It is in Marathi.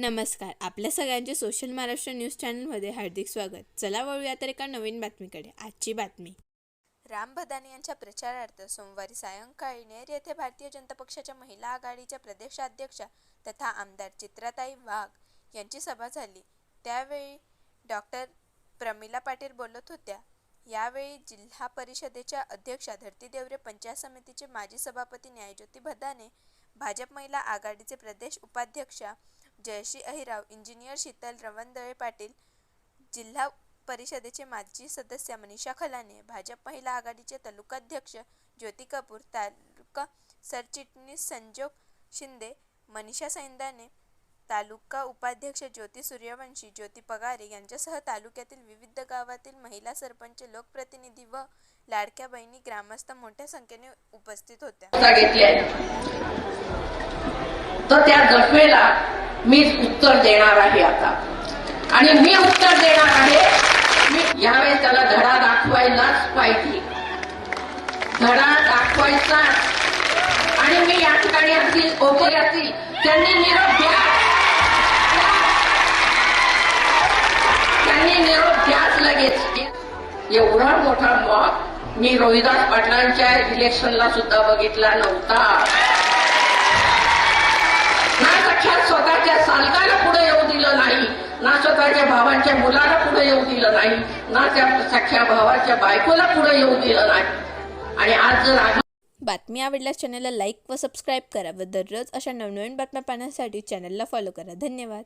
नमस्कार. आपल्या सगळ्यांचे सोशल महाराष्ट्र न्यूज चॅनलमध्ये हार्दिक स्वागत. चला वळूया तर एका नवीन बातमीकडे. आजची बातमी. राम भदानी यांच्या प्रचारार्थ सोमवारी सायंकाळी नेर येथे भारतीय जनता पक्षाच्या महिला आघाडीच्या प्रदेशाध्यक्षा तथा आमदार चित्राताई वाघ यांची सभा झाली. त्यावेळी डॉक्टर प्रमिला पाटील बोलत होत्या. यावेळी जिल्हा परिषदेच्या अध्यक्षा धरती देवरे पंचायत समितीचे माजी सभापती न्यायज्योती भदाने भाजप महिला आघाडीचे प्रदेश उपाध्यक्षा जयश्री अहिराव इंजिनियर शीतल रवंदळे पाटील जिल्हा परिषदेचे माजी सदस्य मनीषा खलाने भाजप महिला आघाडीचे तालुकाध्यक्ष ज्योती कपूर तालुका सरचिटणीस संजोग शिंदे मनीषा सैंदाने तालुका उपाध्यक्ष ज्योती सूर्यवंशी ज्योती पगारे यांच्यासह तालुक्यातील विविध गावातील महिला सरपंच लोकप्रतिनिधी व लाडक्या बहिणी ग्रामस्थ मोठ्या संख्येने उपस्थित होत्या. तर त्या जखमेला मी उत्तर देणार आहे आता. आणि मी उत्तर देणार आहे मी यावेळेस त्याला धडा दाखवायलाच पाहिजे. धडा दाखवायचा. आणि मी या ठिकाणी असतील ओके असतील त्यांनी निरोप द्या त्यांनी निरोप द्याच लगेच. एवढा मोठा मॉब मी रोहिदास पाटलांच्या इलेक्शनला सुद्धा बघितला नव्हता. स्वतःच्या मुलाला पुढे येऊ दिलं नाही ना त्या सख्या भावाच्या बायकोला पुढे येऊ दिलं नाही. आणि आज जर आम्ही बातमी आवडल्यास चॅनलला लाईक व सबस्क्राईब करा व दररोज अशा नवनवीन बातम्या पाहण्यासाठी चॅनलला फॉलो करा. धन्यवाद.